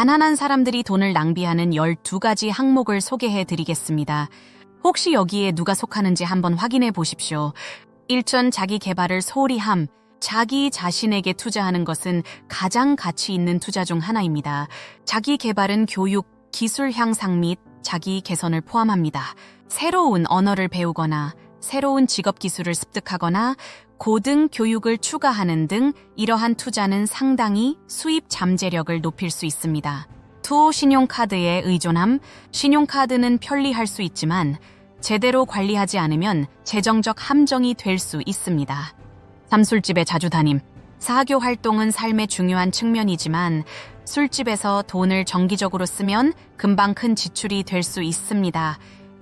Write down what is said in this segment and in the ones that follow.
가난한 사람들이 돈을 낭비하는 12가지 항목을 소개해 드리겠습니다. 혹시 여기에 누가 속하는지 한번 확인해 보십시오. 1전 자기 개발을 소홀히 함. 자기 자신에게 투자하는 것은 가장 가치 있는 투자 중 하나입니다. 자기 개발은 교육, 기술 향상 및 자기 개선을 포함합니다. 새로운 언어를 배우거나 새로운 직업 기술을 습득하거나 고등 교육을 추가하는 등 이러한 투자는 상당히 수입 잠재력을 높일 수 있습니다. 투 신용카드에 의존함, 신용카드는 편리할 수 있지만 제대로 관리하지 않으면 재정적 함정이 될 수 있습니다. 삼술집에 자주 다님. 사교 활동은 삶의 중요한 측면이지만 술집에서 돈을 정기적으로 쓰면 금방 큰 지출이 될 수 있습니다.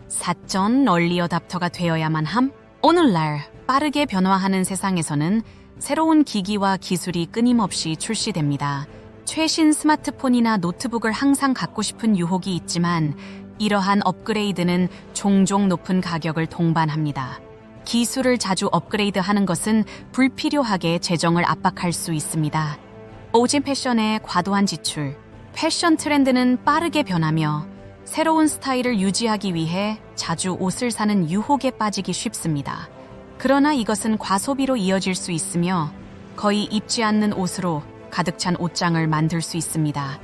사전 널리어답터가 되어야만 함. 오늘날 빠르게 변화하는 세상에서는 새로운 기기와 기술이 끊임없이 출시됩니다. 최신 스마트폰이나 노트북을 항상 갖고 싶은 유혹이 있지만 이러한 업그레이드는 종종 높은 가격을 동반합니다. 기술을 자주 업그레이드 하는 것은 불필요하게 재정을 압박할 수 있습니다. 오진 패션의 과도한 지출. 패션 트렌드는 빠르게 변하며 새로운 스타일을 유지하기 위해 자주 옷을 사는 유혹에 빠지기 쉽습니다. 그러나 이것은 과소비로 이어질 수 있으며 거의 입지 않는 옷으로 가득 찬 옷장을 만들 수 있습니다.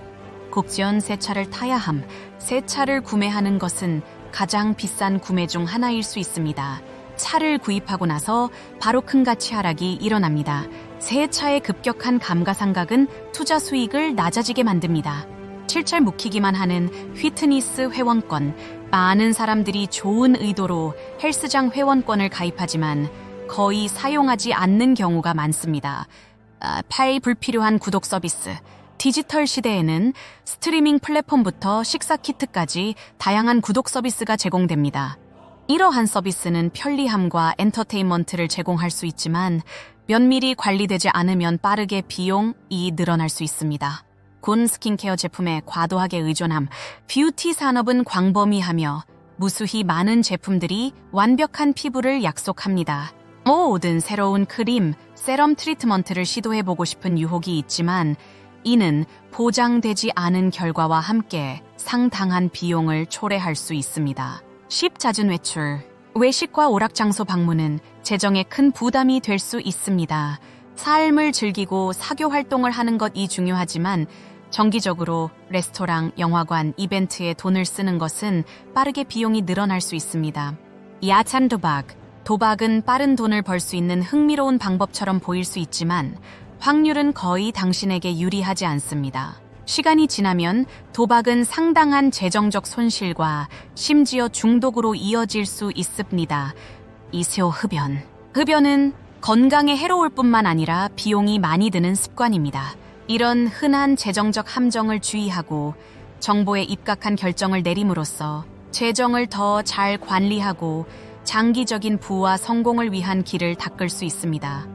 국지연 새 차를 타야 함. 새 차를 구매하는 것은 가장 비싼 구매 중 하나일 수 있습니다. 차를 구입하고 나서 바로 큰 가치 하락이 일어납니다. 새 차의 급격한 감가상각은 투자 수익을 낮아지게 만듭니다. 칠철 묵히기만 하는 휘트니스 회원권. 많은 사람들이 좋은 의도로 헬스장 회원권을 가입하지만 거의 사용하지 않는 경우가 많습니다. 아, 팔 불필요한 구독 서비스. 디지털 시대에는 스트리밍 플랫폼부터 식사 키트까지 다양한 구독 서비스가 제공됩니다. 이러한 서비스는 편리함과 엔터테인먼트를 제공할 수 있지만 면밀히 관리되지 않으면 빠르게 비용이 늘어날 수 있습니다. 군 스킨케어 제품에 과도하게 의존함, 뷰티 산업은 광범위하며 무수히 많은 제품들이 완벽한 피부를 약속합니다. 모든 새로운 크림, 세럼 트리트먼트를 시도해보고 싶은 유혹이 있지만 이는 보장되지 않은 결과와 함께 상당한 비용을 초래할 수 있습니다. 십잦은 외출, 외식과 오락장소 방문은 재정에 큰 부담이 될 수 있습니다. 삶을 즐기고 사교 활동을 하는 것이 중요하지만 정기적으로 레스토랑, 영화관, 이벤트에 돈을 쓰는 것은 빠르게 비용이 늘어날 수 있습니다. 야찬 도박, 도박은 빠른 돈을 벌 수 있는 흥미로운 방법처럼 보일 수 있지만 확률은 거의 당신에게 유리하지 않습니다. 시간이 지나면 도박은 상당한 재정적 손실과 심지어 중독으로 이어질 수 있습니다. 이세호 흡연. 흡연은 건강에 해로울 뿐만 아니라 비용이 많이 드는 습관입니다. 이런 흔한 재정적 함정을 주의하고 정보에 입각한 결정을 내림으로써 재정을 더 잘 관리하고 장기적인 부와 성공을 위한 길을 닦을 수 있습니다.